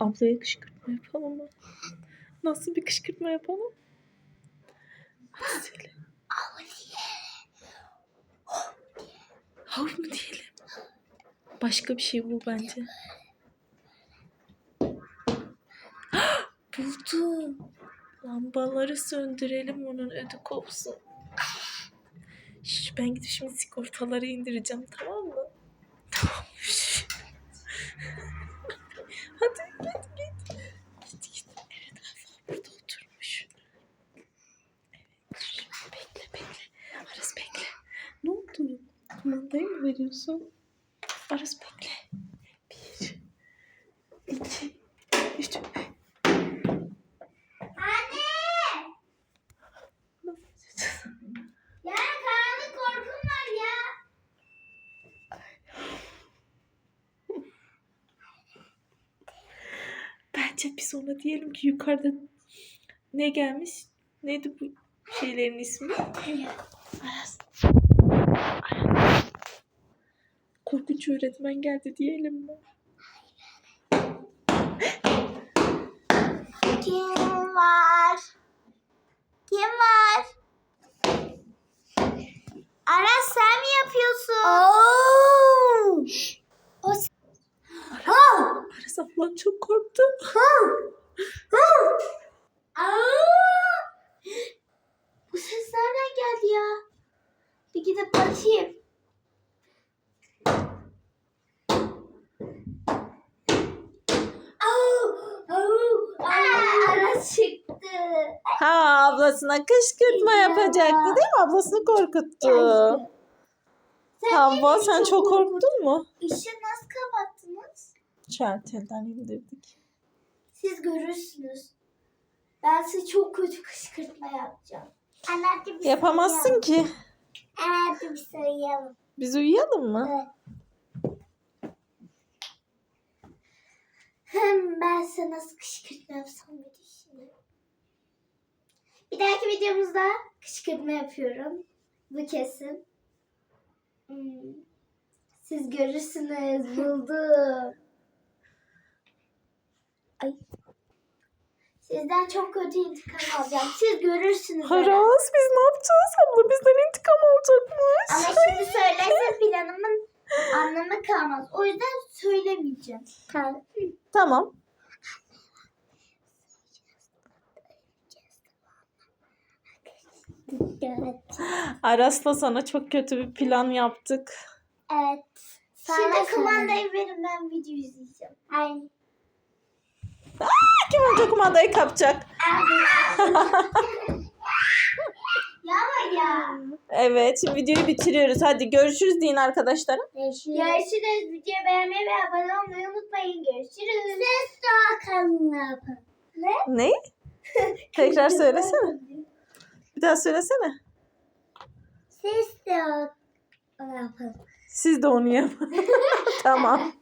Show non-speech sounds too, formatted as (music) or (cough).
Ablaya kışkırtma yapalım mı? Nasıl bir kışkırtma yapalım? Hadi söyle. Hav mu diyelim? Başka bir şey bul bence. Buldum. Lambaları söndürelim onun ödü kopsun. Şş, ben gidip şimdi sigortaları indireceğim tamam mı? Tamammış. Hadi git git. Git git. Evet Hafa burada oturmuş. Evet. Bekle bekle. Aras bekle. Ne oldu? Kumandayı mı veriyorsun? Aras bekle. Bir. iki, Üç. Anne! Ya karanlık korkum var ya. Bence biz ona diyelim ki yukarıda ne gelmiş? Neydi bu şeylerin ismi? Korkunç öğretmen geldi diyelim mi? Kim var? Kim var? Aras sen mi yapıyorsun? Oo! O Aras ablan çok korktu. Bu ses nereden geldi ya? Bir gidip bakayım. Çıktı. Ha ablasına kışkırtma Ya. yapacaktı değil mi? Ablasını korkuttu. Havva sen çok korktun mu? Işığı nasıl kapattınız? Çertelden indirdik. Siz görürsünüz. Ben size çok kötü kışkırtma yapacağım. Bir Yapamazsın ki. Evet bir sayalım. Biz uyuyalım mı? Evet. Hem ben size nasıl kışkırtma yapsam bir düşünüyorum. Bir dahaki videomuzda kışkırtma yapıyorum. Bu kesin. Hmm. Siz görürsünüz. Buldum. Ay. Sizden çok kötü intikam alacağım. Siz görürsünüz. Aras. Haras biz ne yapacağız? Abla bizden intikam alacakmış. Ama şimdi söylerse planımın anlamı kalmaz. O yüzden söylemeyeceğim. Tamam. Tamam. Evet. Aras'la sana çok kötü bir plan yaptık. Evet. Şimdi kumandayı verin ben video izleyeceğim. Ay. Kim önce kumandayı kapacak? (laughs) ya ya. Evet şimdi videoyu bitiriyoruz. Hadi görüşürüz deyin arkadaşlara. Görüşürüz. Videoyu beğenmeyi ve abone olmayı unutmayın. Görüşürüz. Ses daha kanalına yapın. Ne? Ne? (laughs) Tekrar söylesene. Bir daha söylesene. Ses daha yapın. Siz de onu yapın. (laughs) tamam.